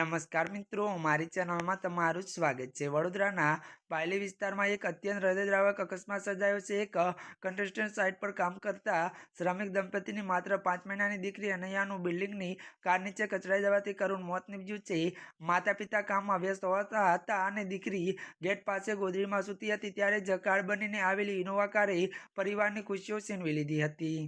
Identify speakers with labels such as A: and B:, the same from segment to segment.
A: નમસ્કાર મિત્રો, મારી ચેનલમાં તમારું સ્વાગત છે. વડોદરાના પાયલી વિસ્તારમાં એક અત્યંત હૃદયદ્રાવક અકસ્માત સર્જાયો છે. એક કન્સ્ટ્રક્શન સાઇટ પર કામ કરતા શ્રમિક દંપતીની માત્ર પાંચ મહિનાની દીકરી અનૈયાનું બિલ્ડિંગની કાર નીચે કચડાઈ જવાથી કરુણ મોત નીપજ્યું છે. માતા પિતા કામમાં વ્યસ્ત હોતા હતા અને દીકરી ગેટ પાસે ગોદડીમાં સૂતી હતી, ત્યારે જ કાર બનીને આવેલી ઇનોવા કારે પરિવારની ખુશીઓ છીનવી લીધી હતી.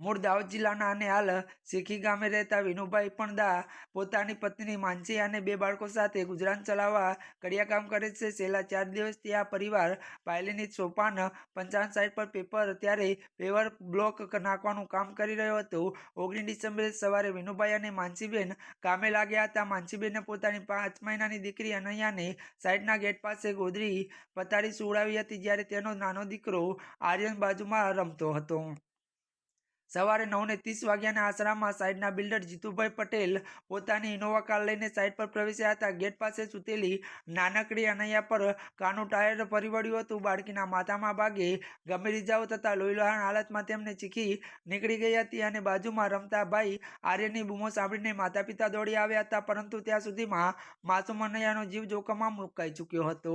A: મૂળ દાહોદ જિલ્લાના અને હાલ શેખી ગામે રહેતા વિનુભાઈ પણ દા પોતાની પત્ની માનસી અને બે બાળકો સાથે ગુજરાન ચલાવવા કડિયા કામ કરે છે. છેલ્લા ચાર દિવસથી આ પરિવાર પાયલીની સોપાન પંચાવન સાઇટ પર પેપર ત્યારે પેવર બ્લોક નાખવાનું કામ કરી રહ્યો હતો. ઓગણીસ ડિસેમ્બરે સવારે વિનુભાઈ અને માનસીબેન કામે લાગ્યા હતા. માનસીબેને પોતાની પાંચ મહિનાની દીકરી અનૈયાને સાઇટના ગેટ પાસે ગોદરી પથારી સુવડાવી હતી, જ્યારે તેનો નાનો દીકરો આર્યન બાજુમાં રમતો હતો. સવારે નવને ત્રીસ વાગ્યાના આશરામાં સાઇડના બિલ્ડર જીતુભાઈ પટેલ પોતાની ઇનોવા કાર લઈને સાઈડ પર પ્રવેશ્યા હતા. ગેટ પાસે સૂતેલી નાનકડી અનૈયા પર કારનું ટાયર પરિવડ્યું હતું. બાળકીના માથામાં ભાગે ગંભીર ઇજાઓ થતાં લોહીલોહાણ હાલતમાં તેમને ચીખી નીકળી ગઈ હતી અને બાજુમાં રમતા ભાઈ આર્યની બૂમો સાંભળીને માતા પિતા દોડી આવ્યા હતા, પરંતુ ત્યાં સુધીમાં માસુમ અનૈયાનો જીવ જોખમમાં મુકાઈ ચૂક્યો હતો.